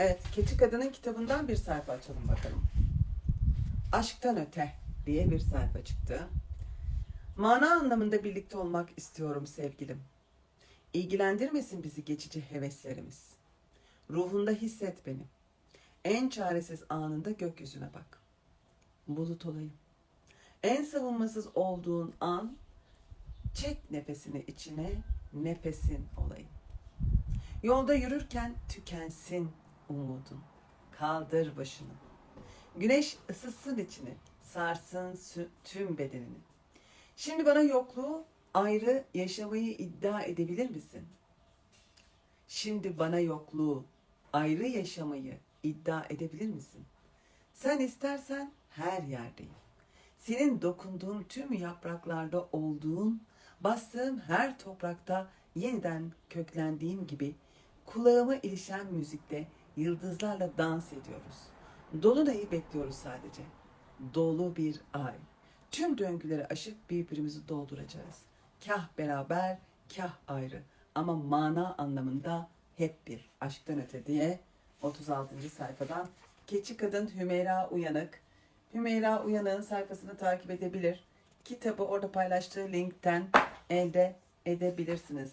Evet, Keçi Kadın'ın kitabından bir sayfa açalım bakalım. Aşktan öte diye bir sayfa çıktı. Mana anlamında birlikte olmak istiyorum sevgilim. İlgilendirmesin bizi geçici heveslerimiz. Ruhunda hisset beni. En çaresiz anında gökyüzüne bak. Bulut olayım. En savunmasız olduğun an çek nefesini içine, nefesin olayım. Yolda yürürken tükensin umudun. Kaldır başını. Güneş ısıtsın içini, sarsın tüm bedenini. Şimdi bana yokluğu ayrı yaşamayı iddia edebilir misin? Şimdi bana yokluğu ayrı yaşamayı iddia edebilir misin? Sen istersen her yerdeyim. Senin dokunduğun tüm yapraklarda olduğun, bastığım her toprakta yeniden köklendiğim gibi kulağıma ilişen müzikte yıldızlarla dans ediyoruz. Dolunay'ı bekliyoruz sadece. Dolu bir ay. Tüm döngüleri aşıp birbirimizi dolduracağız. Kah beraber, kah ayrı. Ama mana anlamında hep bir. Aşktan öte diye 36. sayfadan Keçi Kadın Hümeyra Uyanık. Hümeyra Uyanık'ın sayfasını takip edebilir. Kitabı orada paylaştığı linkten elde edebilirsiniz.